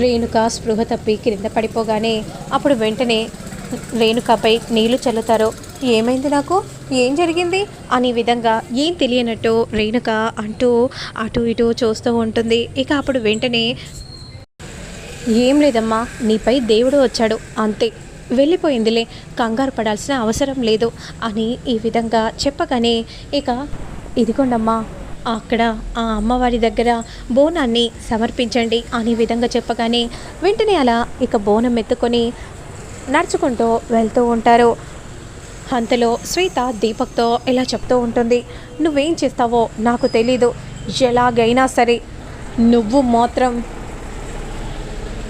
రేణుక స్పృహ తప్పి క్రింద పడిపోగానే అప్పుడు వెంటనే రేణుకపై నీళ్ళు చల్లుతారు. ఏమైంది నాకు? ఏం జరిగింది? అనే విధంగా ఏం తెలియనట్టు రేణుక అంటూ అటు ఇటు చూస్తూ ఉంటుంది. ఇక అప్పుడు వెంటనే ఏం లేదమ్మా నీపై దేవుడు వచ్చాడు. అంతే. వెళ్ళిపోయిందిలే. కంగారు పడాల్సిన అవసరం లేదు అని ఈ విధంగా చెప్పగానే ఇక ఇదిగోండమ్మా అక్కడ ఆ అమ్మవారి దగ్గర బోనాన్ని సమర్పించండి అనే విధంగా చెప్పగానే వెంటనే అలా ఇక బోనం ఎత్తుకొని నడుచుకుంటూ వెళ్తూ ఉంటారు. అంతలో శ్వేత దీపక్తో ఇలా చెప్తూ ఉంటుంది నువ్వేం చేస్తావో నాకు తెలీదు ఎలాగైనా సరే నువ్వు మాత్రం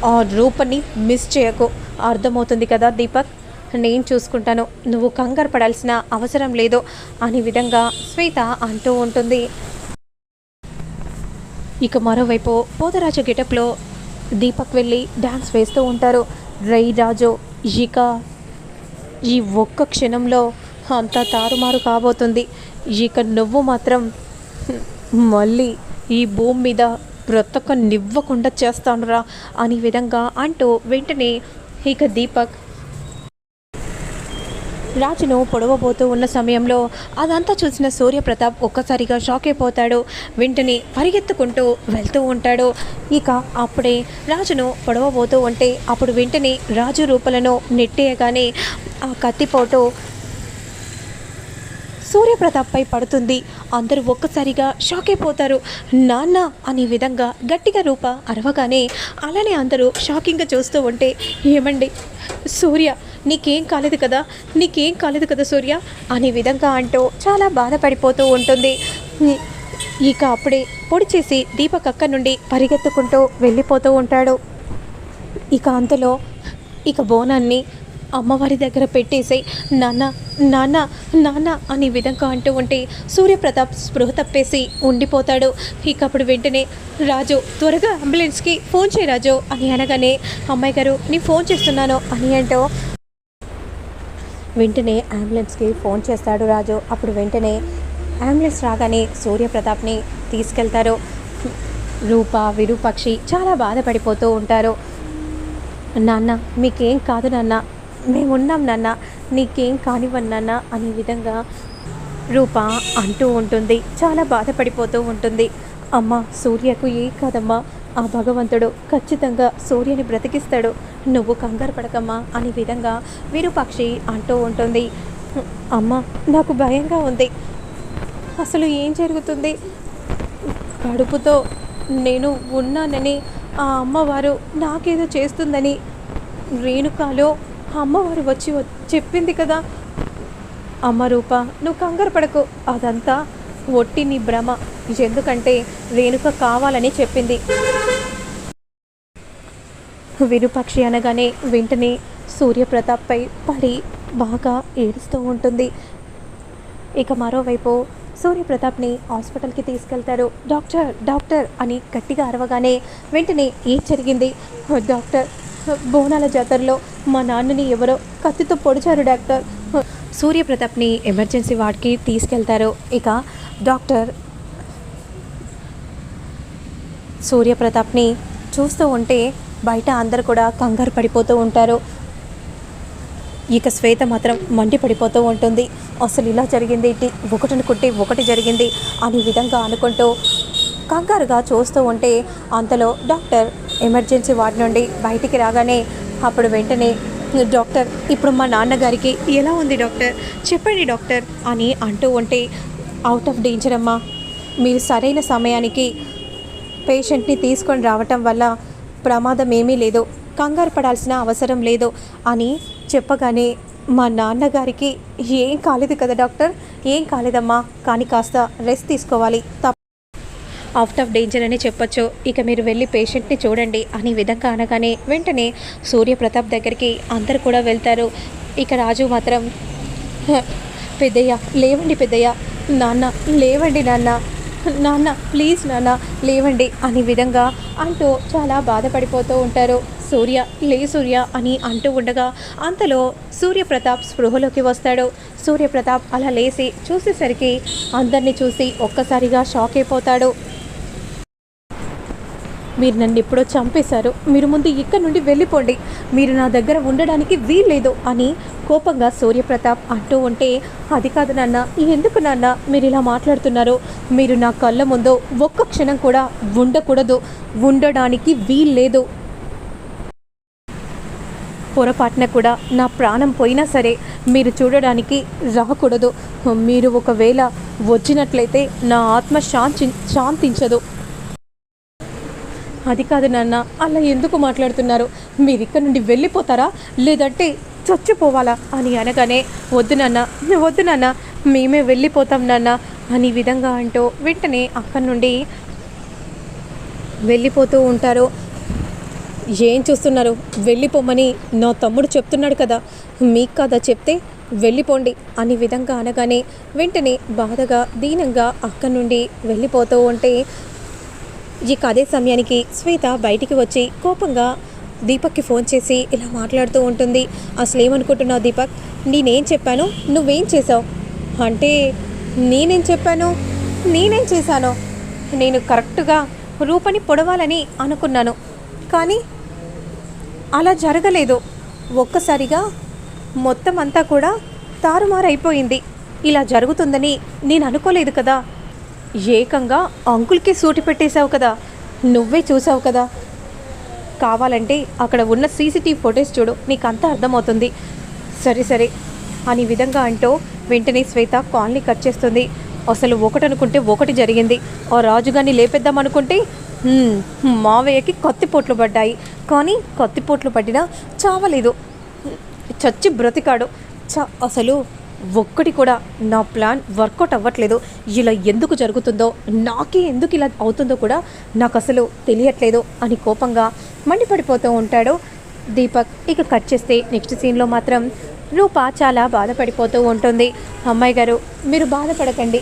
ఆ రూపని మిస్ చేయకు. అర్థమవుతుంది కదా దీపక్? నేను చూసుకుంటాను నువ్వు కంగారు పడాల్సిన అవసరం లేదు అనే విధంగా శ్వేత అంటూ ఉంటుంది. ఇక మరోవైపు పోతరాజు గెటప్లో దీపక్ వెళ్ళి డ్యాన్స్ వేస్తూ ఉంటారు. రై రాజు ఇక ఈ ఒక్క క్షణంలో అంతా తారుమారు కాబోతుంది. ఇక నువ్వు మాత్రం మళ్ళీ ఈ భూమి మీద బ్రతక నివ్వకుండా చేస్తానురా అనే విధంగా అంటూ వెంటనే ఇక దీపక్ రాజును పొడవబోతూ ఉన్న సమయంలో అదంతా చూసిన సూర్యప్రతాప్ ఒక్కసారిగా షాక్ అయిపోతాడు. వెంటనే పరిగెత్తుకుంటూ వెళ్తూ ఉంటాడు. ఇక అప్పుడే రాజును పొడవబోతూ ఉంటే అప్పుడు వెంటనే రాజు రూపలను నెట్టేయగానే ఆ కత్తిపోటు సూర్యప్రతాప్పై పడుతుంది. అందరూ ఒక్కసారిగా షాక్ అయిపోతారు. నాన్న అనే విధంగా గట్టిగా రూప అరవగానే అలానే అందరూ షాకింగ్గా చూస్తూ ఉంటే ఏమండి? సూర్య నీకేం కాలేదు కదా నీకేం కాలేదు కదా సూర్య? అనే విధంగా అంటూ చాలా బాధపడిపోతూ ఉంటుంది. ఇక అప్పుడే పొడి చేసి దీపక్ అక్క నుండి పరిగెత్తుకుంటూ వెళ్ళిపోతూ ఉంటాడు. ఇక అంతలో ఇక బోనాన్ని అమ్మవారి దగ్గర పెట్టేసి నాన్న నాన్న నాన్న అనే విధంగా అంటూ ఉంటే సూర్యప్రతాప్ స్పృహ తప్పేసి ఉండిపోతాడు. ఇక అప్పుడు వెంటనే రాజు త్వరగా అంబులెన్స్కి ఫోన్ చేయి రాజు అని అనగానే అమ్మాయి గారు నేను ఫోన్ చేస్తున్నాను అని అంటూ వెంటనే అంబులెన్స్కి ఫోన్ చేస్తాడు రాజు. అప్పుడు వెంటనే అంబులెన్స్ రాగానే సూర్యప్రతాప్ని తీసుకెళ్తారు. రూప విరూపక్షి చాలా బాధపడిపోతూ ఉంటారు. నాన్న మీకేం కాదు నాన్న. మేమున్నాం నాన్న. నీకేం కానివ్వండి నాన్న అనే విధంగా రూప అంటూ ఉంటుంది. చాలా బాధపడిపోతూ ఉంటుంది. అమ్మ సూర్యకు ఏ కాదమ్మా. ఆ భగవంతుడు ఖచ్చితంగా సూర్యని బ్రతికిస్తాడు. నువ్వు కంగారు పడకమ్మా అనే విధంగా విరూపాక్షి అంటూ ఉంటుంది. అమ్మ నాకు భయంగా ఉంది. అసలు ఏం జరుగుతుంది? కడుపుతో నేను ఉన్నానని ఆ అమ్మవారు నాకేదో చేస్తుందని రేణుకాలో అమ్మవారు వచ్చి చెప్పింది కదా. అమ్మ రూప నువ్వు కంగారు పడకు. అదంతా ఒట్టి నీ భ్రమ. ఎందుకంటే రేణుక కావాలని చెప్పింది. విరూపాక్షి అనగానే వెంటనే సూర్యప్రతాప్పై పడి బాగా ఏడుస్తూ ఉంటుంది. ఇక మరోవైపు సూర్యప్రతాప్ని హాస్పిటల్కి తీసుకెళ్తారు. డాక్టర్ డాక్టర్ అని గట్టిగా అరవగానే వెంటనే ఏం జరిగింది? డాక్టర్ బోనాల జాతరలో మా నాన్నని ఎవరో కత్తితో పొడిచారు డాక్టర్. సూర్యప్రతాప్ని ఎమర్జెన్సీ వార్డ్కి తీసుకెళ్తారు. ఇక డాక్టర్ సూర్యప్రతాప్ని చూస్తూ ఉంటే బయట అందరు కూడా కంగారు పడిపోతూ ఉంటారు. ఇక శ్వేత మాత్రం మండి పడిపోతూ ఉంటుంది. అసలు ఇలా జరిగింది ఒకటిని కుట్టి ఒకటి జరిగింది అనే విధంగా అనుకుంటూ కంగారుగా చూస్తూ ఉంటే అంతలో డాక్టర్ ఎమర్జెన్సీ వార్డ్ నుండి బయటికి రాగానే అప్పుడు వెంటనే డాక్టర్ ఇప్పుడు మా నాన్నగారికి ఎలా ఉంది డాక్టర్? చెప్పండి డాక్టర్ అని అంటూ ఉంటే అవుట్ ఆఫ్ డేంజర్ అమ్మా. మీరు సరైన సమయానికి పేషెంట్ని తీసుకొని రావటం వల్ల ప్రమాదం ఏమీ లేదు. కంగారు పడాల్సిన అవసరం లేదు అని చెప్పగానే మా నాన్నగారికి ఏం కాలేదు కదా డాక్టర్? ఏం కాలేదమ్మా? కానీ కాస్త రెస్ట్ తీసుకోవాలి. తప్ప అవుట్ ఆఫ్ డేంజర్ అని చెప్పొచ్చు. ఇక మీరు వెళ్ళి పేషెంట్ని చూడండి అనే విధంగా అనగానే వెంటనే సూర్యప్రతాప్ దగ్గరికి అందరు కూడా వెళ్తారు. ఇక రాజు మాత్రం పెద్దయ్య లేవండి పెద్దయ్య. నాన్న లేవండి నాన్న. నాన్న ప్లీజ్ నాన్న లేవండి అనే విధంగా అంటూ చాలా బాధపడిపోతూ ఉంటారు. సూర్య లే సూర్య అని అంటూ ఉండగా అంతలో సూర్యప్రతాప్ స్పృహలోకి వస్తాడు. సూర్యప్రతాప్ అలా లేచి చూసేసరికి అందరినీ చూసి ఒక్కసారిగా షాక్ అయిపోతాడు. మీరు నన్ను ఎప్పుడో చంపేశారు. మీరు ముందు ఇక్కడ నుండి వెళ్ళిపోండి. మీరు నా దగ్గర ఉండడానికి వీల్లేదు అని కోపంగా సూర్యప్రతాప్ అంటూ ఉంటే అది కాదు నాన్న ఎందుకు నాన్న మీరు ఇలా మాట్లాడుతున్నారు? మీరు నా కళ్ళ ముందు ఒక్క క్షణం కూడా ఉండకూడదు. ఉండడానికి వీల్లేదు. పొరపాటున కూడా నా ప్రాణం పోయినా సరే మీరు చూడడానికి రాకూడదు. మీరు ఒకవేళ వచ్చినట్లయితే నా ఆత్మ శాంతి శాంతించదు. అది కాదు నాన్న అలా ఎందుకు మాట్లాడుతున్నారు? మీరు ఇక్కడ నుండి వెళ్ళిపోతారా? లేదంటే చచ్చిపోవాలా? అని అనగానే వద్దు నాన్న వద్దు నాన్న మేమే వెళ్ళిపోతాం నాన్న అని విధంగా అంటూ వెంటనే అక్కడి నుండి వెళ్ళిపోతూ ఉంటారు. ఏం చూస్తున్నారు? వెళ్ళిపోమని నా తమ్ముడు చెప్తున్నాడు కదా మీకు కదా చెప్తే వెళ్ళిపోండి అని విధంగా అనగానే వెంటనే బాధగా దీనంగా అక్కడి నుండి వెళ్ళిపోతూ ఉంటే ఇక అదే సమయానికి శ్వేత బయటికి వచ్చి కోపంగా దీపక్కి ఫోన్ చేసి ఇలా మాట్లాడుతూ ఉంటుంది. అసలు ఏమనుకుంటున్నావు దీపక్? నేనేం చెప్పాను? నువ్వేం చేసావు అంటే నేనేం చెప్పాను? నేనేం చేశాను? నేను కరెక్ట్గా రూపని పొడవాలని అనుకున్నాను. కానీ అలా జరగలేదు. ఒక్కసారిగా మొత్తం అంతా కూడా తారుమారైపోయింది. ఇలా జరుగుతుందని నేను అనుకోలేదు కదా? ఏకంగా అంకుల్కి సూటి పెట్టేశావు కదా. నువ్వే చూసావు కదా. కావాలంటే అక్కడ ఉన్న సీసీటీవీ ఫొటేజ్ చూడు. నీకంతా అర్థమవుతుంది. సరే సరే అని విధంగా అంటూ వెంటనే శ్వేత కాల్ని కట్ చేస్తుంది. అసలు ఒకటి అనుకుంటే ఒకటి జరిగింది. ఆ రాజుగారిని లేపేద్దాం అనుకుంటే మావయ్యకి కత్తిపోట్లు పడ్డాయి. కానీ కత్తిపోట్లు పడినా చావలేదు. చచ్చి బ్రతికాడు. చ అసలు ఒక్కటి కూడా నా ప్లాన్ వర్కౌట్ అవ్వట్లేదు. ఇలా ఎందుకు జరుగుతుందో నాకే ఎందుకు ఇలా అవుతుందో కూడా నాకు అసలు తెలియట్లేదు అని కోపంగా మండిపడిపోతూ ఉంటాడు దీపక్. ఇక కట్ చేస్తే నెక్స్ట్ సీన్లో మాత్రం రూప చాలా బాధపడిపోతూ ఉంటుంది. అమ్మాయి గారు మీరు బాధపడకండి.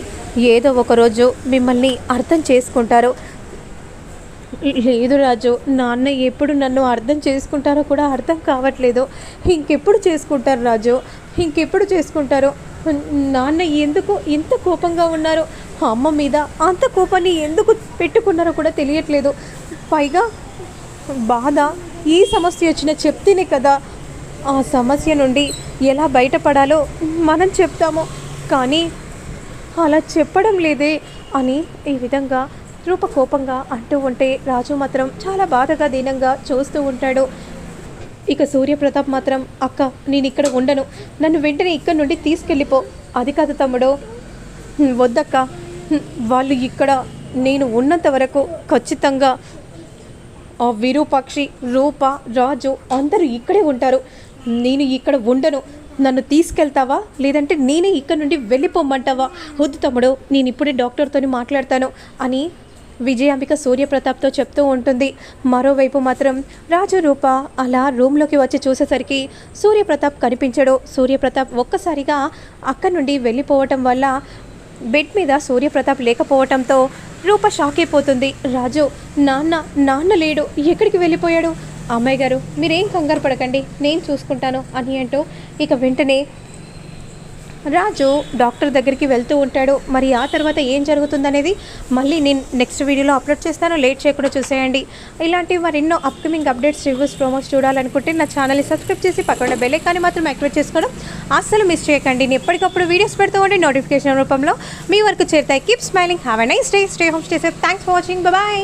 ఏదో ఒకరోజు మిమ్మల్ని అర్థం చేసుకుంటారు. లేదు రాజు నాన్న ఎప్పుడు నన్ను అర్థం చేసుకుంటారో కూడా అర్థం కావట్లేదు. ఇంకెప్పుడు చేసుకుంటారు రాజు? ఇంకెప్పుడు చేసుకుంటారు? నాన్న ఎందుకు ఇంత కోపంగా ఉన్నారు? అమ్మ మీద అంత కోపాన్ని ఎందుకు పెట్టుకున్నారో కూడా తెలియట్లేదు. పైగా బాధ ఈ సమస్య వచ్చిన చెప్తేనే కదా ఆ సమస్య నుండి ఎలా బయటపడాలో మనం చెప్తాము. కానీ అలా చెప్పడం లేదే అని ఈ విధంగా రూప కోపంగా అంటూ ఉంటే రాజు మాత్రం చాలా బాధగా దీనంగా చూస్తూ ఉంటాడు. ఇక సూర్యప్రతాప్ మాత్రం అక్క నేను ఇక్కడ ఉండను. నన్ను వెంటనే ఇక్కడ నుండి తీసుకెళ్ళిపో. అది కాదు తమ్ముడు. వద్దక్క. వాళ్ళు ఇక్కడ నేను ఉన్నంత వరకు ఖచ్చితంగా ఆ విరూపాక్షి రూప రాజు అందరూ ఇక్కడే ఉంటారు. నేను ఇక్కడ ఉండను. నన్ను తీసుకెళ్తావా? లేదంటే నేనే ఇక్కడ నుండి వెళ్ళిపోమంటావా? వద్దు తమ్ముడు నేను ఇప్పుడే డాక్టర్తో మాట్లాడతాను అని విజయాంబిక సూర్యప్రతాప్తో చెప్తూ ఉంటుంది. మరోవైపు మాత్రం రాజు రూప అలా రూమ్లోకి వచ్చి చూసేసరికి సూర్యప్రతాప్ కనిపించడు. సూర్యప్రతాప్ ఒక్కసారిగా అక్కడి నుండి వెళ్ళిపోవటం వల్ల బెడ్ మీద సూర్యప్రతాప్ లేకపోవటంతో రూప షాక్ అయిపోతుంది. రాజు నాన్న నాన్న లేడు. ఎక్కడికి వెళ్ళిపోయాడు? అమ్మాయి గారు మీరేం కంగారు పడకండి. నేను చూసుకుంటాను అని అంటూ ఇక వెంటనే రాజు డాక్టర్ దగ్గరికి వెళ్తూ ఉంటాడు. మరి ఆ తర్వాత ఏం జరుగుతుందనేది మళ్ళీ నేను నెక్స్ట్ వీడియోలో అప్లోడ్ చేస్తాను. లేట్ చేయకుండా చూసేయండి. ఇలాంటి మరెన్నో అప్కమింగ్ అప్డేట్స్ రివ్యూస్ ప్రోమోస్ చూడాలనుకుంటే నా ఛానల్ని సబ్స్క్రైబ్ చేసి పక్కన బెల్ కానీ మాత్రం యాక్టివేట్ చేసుకోవడం అస్సలు మిస్ చేయకండి. నేను ఎప్పటికప్పుడు వీడియోస్ పెడుతూ ఉండి నోటిఫికేషన్ రూపంలో మీ వరకు చేరుతాయి. Keep smiling have a nice day stay home stay safe thanks for watching bye